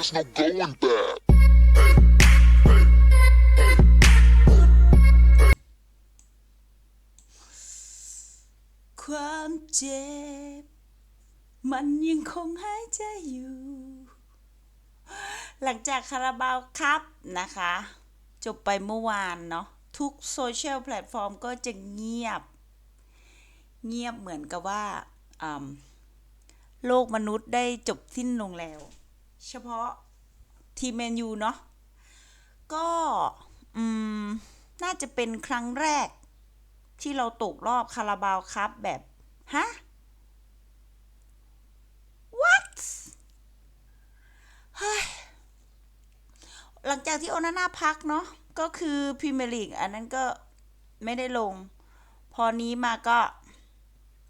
there's no going back. ความเจ็บ มันยังคงหายใจอยู่ หลังจากคาราบาวครับนะคะ จบไปเมื่อวานเนาะทุกโซเชียลแพลตฟอร์มก็จะเงียบ เงียบเหมือนกับว่าโลกมนุษย์ได้จบสิ้นลงแล้ว เฉพาะทีมแมนยูเนาะก็น่าจะเป็นครั้งแรก ที่เราตกรอบคาราบาวครับแบบ ฮะ what เฮ้ยหลังจากที่โอนาน่าพักเนาะก็คือพรีเมียร์ลีกอันนั้นก็ไม่ได้ลง พอนี้มาก็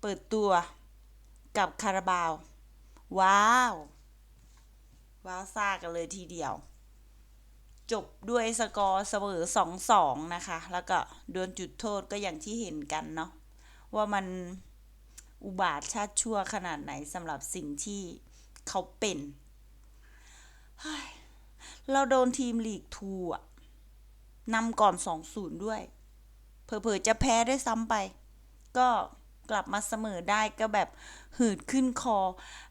เปิดตัวกับคาราบาว ว้าว ว้าวซ่ากันเลยทีเดียว จบด้วยสกอร์เสมอสองสองนะคะ แล้วก็โดนจุดโทษก็อย่างที่เห็นกันเนาะว่ามันอุบาทชาติชั่วขนาดไหนสำหรับสิ่งที่เขาเป็น เราโดนทีมลีกทูอะนำก่อนสองศูนย์ด้วย เผลอๆจะแพ้ด้วยซ้ำไป ก็ กลับมาเสมอได้ก็แบบหืดขึ้นคอ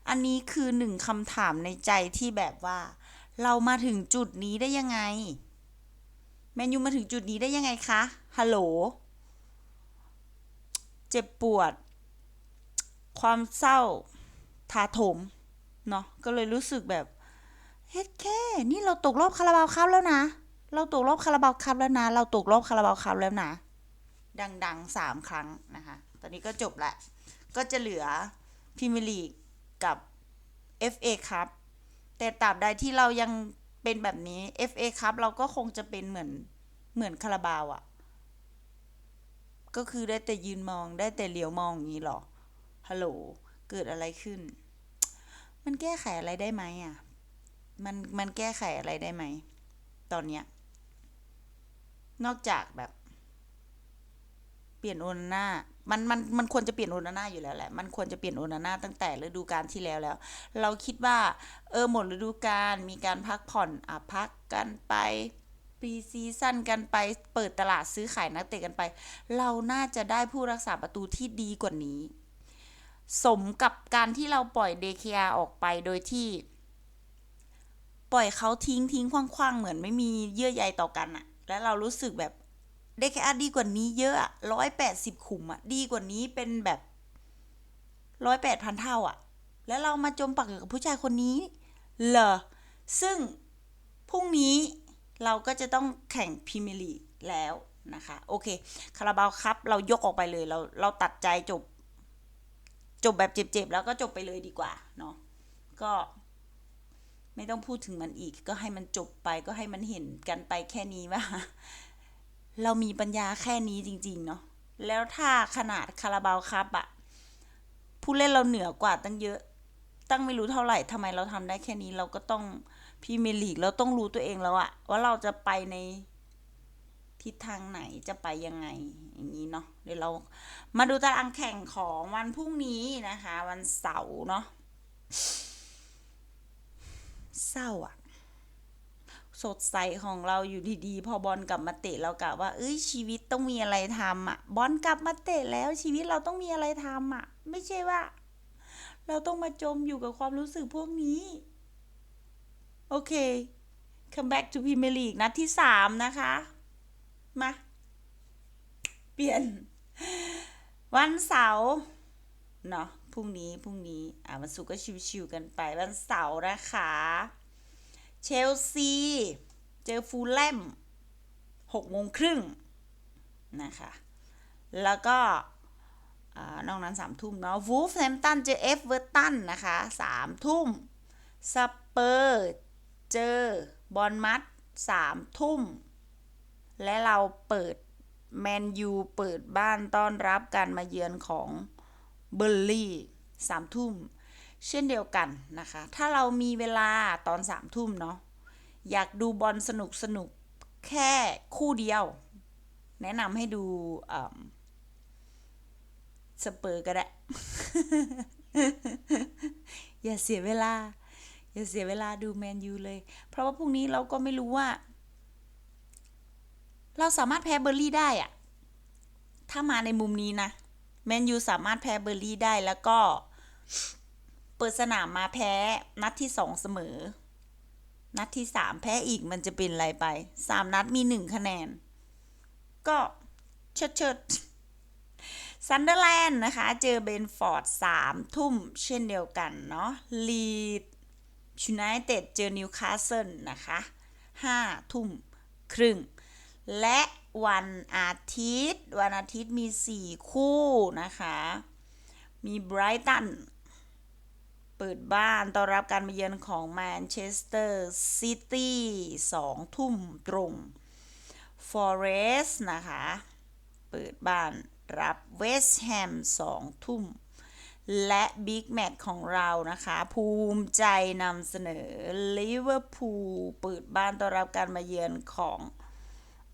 อันนี้คือหนึ่งคำถามในใจที่แบบว่า เรามาถึงจุดนี้ได้ยังไง แมนยูมาถึงจุดนี้ได้ยังไงคะ ฮัลโหล เจ็บปวด ความเศร้าถาโถม เนาะก็เลยรู้สึกแบบเฮ็ดแค่นี่เราตกรอบคาราบาวครับแล้วนะ เราตกรอบคาราบาวครับแล้วนะ เราตกรอบคาราบาวครับแล้วนะ ดังๆสามครั้งนะคะ ตอนนี้ก็จบละ ก็จะเหลือพรีเมียร์ลีกกับ FA ครับ แต่ตราบใดที่เรายังเป็นแบบนี้ FA ครับเราก็คงจะเป็นเหมือนเหมือนคาราบาวอะ่ะ ก็คือได้แต่ยืนมองได้แต่เหลียวมองอย่างนี้หรอ ฮัลโหล เกิดอะไรขึ้น มันแก้ไขอะไรได้ไหมอะ มันมันแก้ไขอะไรได้ไหม ตอนเนี้ย นอกจากแบบ เปลี่ยนโอนาน่า มันมันมันควรจะเปลี่ยนโอนาน่าอยู่แล้วแหละ มันควรจะเปลี่ยนโอนาน่าตั้งแต่ฤดูกาลที่แล้วแล้ว เราคิดว่า เออหมดฤดูกาลมีการพักผ่อนอะพักกันไปปีซีซั่นกันไปเปิดตลาดซื้อขายนักเตะกันไป เราน่าจะได้ผู้รักษาประตูที่ดีกว่านี้ สมกับการที่เราปล่อยเดคยออกไปโดยที่ ปล่อยเขาทิ้งทิ้งคว้างๆ เหมือนไม่มีเยื่อใยต่อกันอะแล้วเรารู้สึกแบบ เดคยาดีกว่านี้เยอะอะร้อยแปดสิบขุมอะดีกว่านี้เป็นแบบร้อยแปดพันเท่าอะแล้วเรามาจมปักอยู่กับผู้ชายคนนี้ เหรอ ซึ่งพรุ่งนี้เราก็จะต้องแข่งพรีเมียร์ลีกแล้วนะคะ โอเค คาราบาวครับ เรายกออกไปเลย เราเราตัดใจจบ จบแบบเจ็บๆ แล้วก็จบไปเลยดีกว่า เนาะ ก็ไม่ต้องพูดถึงมันอีก ก็ให้มันจบไป ก็ให้มันเห็นกันไปแค่นี้ว่า เรามีปัญญาแค่นี้จริง ๆ เนาะแล้วถ้าขนาดคาราบาวครับอะผู้เล่นเราเหนือกว่าตั้งเยอะ ตั้งไม่รู้เท่าไหร่ทำไมเราทำได้แค่นี้เราก็ต้องพรีเมียร์ลีกเราต้องรู้ตัวเองแล้วอะว่าเราจะไปในทิศทางไหนจะไปยังไงอย่างนี้เนาะเดี๋ยวเรามาดูตารางแข่งของวันพรุ่งนี้นะคะ วันเสาร์เนาะเศร้าอะ สดใสของเราอยู่ดีๆ พอบอลกลับมาเตะเรากะว่า เอ้ยชีวิตต้องมีอะไรทำอะบอลกลับมาเตะแล้วชีวิตเราต้องมีอะไรทำอะไม่ใช่ว่า เราต้องมาจมอยู่กับความรู้สึกพวกนี้ โอเค come back to Premier League นัดที่สามนะคะ มา เปลี่ยน วันเสาร์เนาะพรุ่งนี้พรุ่งนี้ อ่าวันศุกก็ชิวๆกันไปวันเสาร์นะคะ เชลซี เจอฟูลแลมหกโมงครึ่งนะคะ แล้วก็นอกนั้นสามทุ่มเนาะวูฟแฮมตันเจอเอฟเวอร์ตันนะคะสามทุ่มสเปอร์เจอบอลมัดสามทุ่ม และเราเปิดแมนยูเปิดบ้านต้อนรับการมาเยือนของเบอร์ลี่สามทุ่ม เช่นเดียวกันนะคะ ถ้าเรามีเวลาตอนสามทุ่มเนาะอยากดูบอลสนุกสนุกแค่คู่เดียว แนะนำให้ดูสเปอร์ก็ได้ อย่าเสียเวลา อย่าเสียเวลาดูแมนยูเลย เพราะว่าพรุ่งนี้เราก็ไม่รู้ว่า เราสามารถแพ้เบอร์ลี่ได้อะถ้ามาในมุมนี้นะแมนยูสามารถแพ้เบอร์ลี่ได้แล้วก็ ปิดสนามมาแพ้ นัดที่สองเสมอ นัดที่สามแพ้อีกมันจะเป็นอะไรไปสามนัดมีหนึ่งคะแนน ก็เชิดเชิดซันเดอร์แลนด์นะคะ เจอเบนฟอร์ดสามทุ่มเช่นเดียวกันเนาะลีดยูไนเต็ดเจอนิวคาสเซิลนะคะห้าทุ่มครึ่ง และวันอาทิตย์ วันอาทิตย์มี 4 คู่นะคะ มีไบรตัน เปิดบ้านต้อนรับการมาเยือนของแมนเชสเตอร์ซิตี้สองทุ่มตรงฟอเรสต์นะคะ เปิดบ้านรับเวสต์แฮมสองทุ่ม และบิ๊กแมตช์ของเรานะคะ ภูมิใจนำเสนอลิเวอร์พูลเปิดบ้านต้อนรับการมาเยือนของ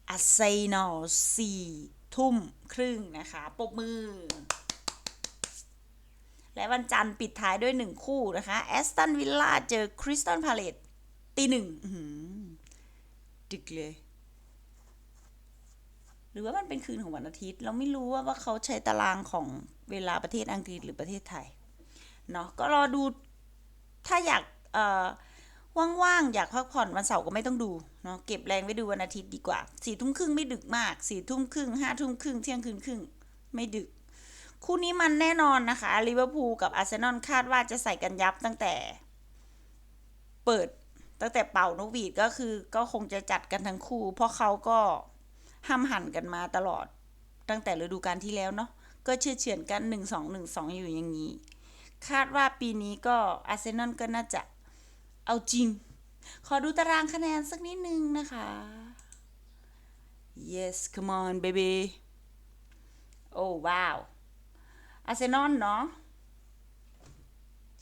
อาร์เซนอลสี่ทุ่มครึ่งนะคะ ปรบมือ และวันจันทร์ปิดท้ายด้วยหนึ่งคู่นะคะแอสตันวิลล่าเจอคริสตันพาเลตตีหนึ่งดึกเลย หรือว่ามันเป็นคืนของวันอาทิตย์ เราไม่รู้ว่าว่าเขาใช้ตารางของเวลาประเทศอังกฤษหรือประเทศไทย เนาะก็รอดูถ้าอยากเอ่อว่างๆ อยากพักผ่อนวันเสาร์ก็ไม่ต้องดูเนาะเก็บแรงไว้ดูวันอาทิตย์ดีกว่าสี่ทุ่มครึ่งไม่ดึกมากสี่ทุ่มครึ่งห้าทุ่มครึ่งเที่ยงคืนครึ่งไม่ดึก คู่นี้มันแน่นอนนะคะลิเวอร์พูลกับอาร์เซนอลคาดว่าจะใส่กันยับตั้งแต่ เปิดตั้งแต่เป่านกหวีดก็คือก็คงจะจัดกันทั้งคู่ เพราะเขาก็ห้ามหันกันมาตลอดตั้งแต่ฤดูกาลที่แล้วเนาะก็เชื่อเฉือนกันหนึ่งสองหนึ่งสองอยู่อย่างนี้ คาดว่าปีนี้ก็อาร์เซนอลก็น่าจะเอาจริง ขอดูตารางคะแนนสักนิดนึงนะคะ yes come on baby โอ้ว้าว อาร์เซนอลเนาะ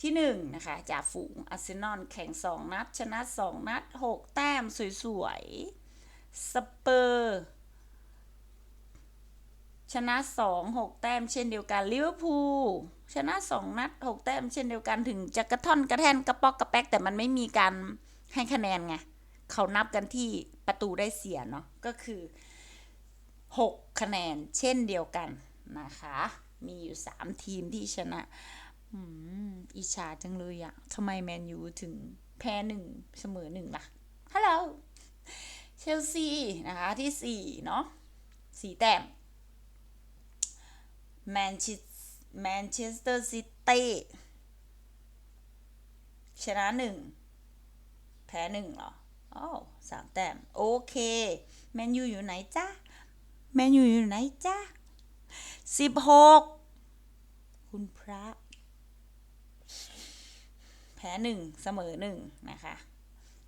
ที่หนึ่งนะคะจ่าฝูงอาร์เซนอลแข่งสองนัด ชนะสองนัดหกแต้มสวยๆ สเปอร์ ชนะสองหกแต้มเช่นเดียวกันลิเวอร์พูลชนะสองนัดหกแต้มเช่นเดียวกันถึงจะกระท่อนกระแทนกระปอกกระแป๊ก แต่มันไม่มีการให้คะแนนไง เขานับกันที่ประตูได้เสียเนาะก็คือหกคะแนนเช่นเดียวกันนะคะ มีอยู่สามทีมที่ชนะอิจฉาจังเลยอะทำไมแมนยูถึงแพ้หนึ่งเสมอหนึ่งล่ะฮัลโหลเชลซีนะคะที่สี่เนาะสี่แต้มแมนเชสแมนเชสเตอร์ซิตี้ชนะหนึ่งแพ้หนึ่งเหรออ๋อสามแต้ม โอเค แมนยูอยู่ไหนจ้าแมนยูอยู่ไหนจ้า สิบหกคุณพระ แพ้หนึ่งเสมอหนึ่งนะคะ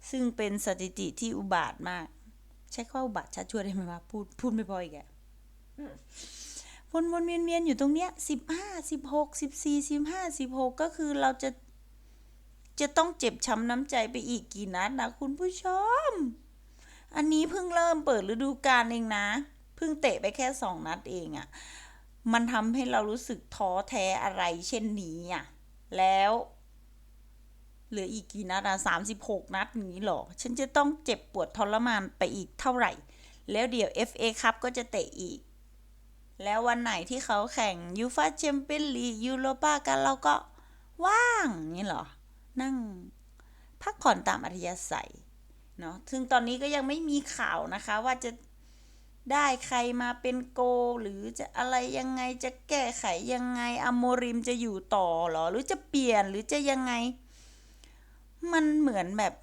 ซึ่งเป็นสถิติที่อุบาทมาก ใช้ข้ออุบาทชัดชวยได้ไหมวะพูดพูดไม่พออีกอะวนวนเวียนเวียนอยู่ตรงเนี้ยสิบห้าสิบหกสิบสี่สิบห้าสิบหกก็คือเราจะ จะต้องเจ็บช้ำน้ำใจไปอีกกี่นัดนะคุณผู้ชม อันนี้เพิ่งเริ่มเปิดฤดูกาลเองนะ เพิ่งเตะไปแค่สองนัดเองอะ่ะ มันทำให้เรารู้สึกท้อแท้อะไรเช่นนี้อะ แล้วเหลืออีกกี่นัดอะสามสิบหกนัดนี้หรอ ฉันจะต้องเจ็บปวดทรมานไปอีกเท่าไหร่ แล้วเดี๋ยว FA ครับก็จะเตะอีก แล้ววันไหนที่เขาแข่งยูฟาแชมเปี้ยนลีกยูโรปากันเราก็ว่างนี่เหรอ นั่งพักผ่อนตามอัธยาศัยเนาะถึงตอนนี้ก็ยังไม่มีข่าวนะคะว่าจะ ได้ใครมาเป็นโก หรือจะอะไรยังไงจะแก้ไขยังไงอโมริมจะอยู่ต่อเหรอ หรือจะเปลี่ยนหรือจะยังไง มันเหมือนแบบ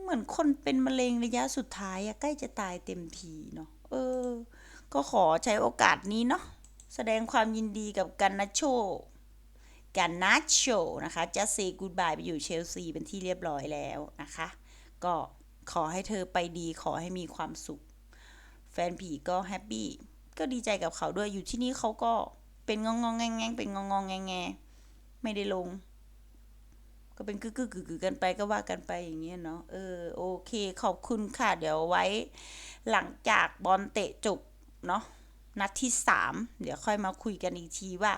เหมือนคนเป็นมะเร็งระยะสุดท้ายอะใกล้จะตายเต็มทีเนาะเออ ก็ขอใช้โอกาสนี้เนาะแสดงความยินดีกับกันนาโชกันนาโชนะคะจะเซกูดบายไปอยู่เชลซีเป็นที่เรียบร้อยแล้วนะคะ ก็ขอให้เธอไปดีขอให้มีความสุข แฟนผีก็แฮปปี้ก็ดีใจกับเขาด้วยอยู่ที่นี่เขาก็เป็นงองงงแงงเป็นงองงงแงงไม่ได้ลง ก็เป็นกึกกึกกึกกันไปก็ว่ากันไปอย่างเงี้ยเนาะเออโอเค ขอบคุณค่ะ เดี๋ยวไว้ หลังจากบอลเตะจบเนาะนัดที่สามเดี๋ยวค่อยมาคุยกันอีกทีว่า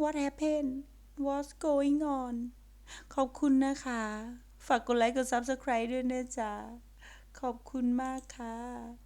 what happened what's going on ขอบคุณนะคะ ฝากกดไลค์กด subscribe ด้วยนะจ๊ะ ขอบคุณมากค่ะ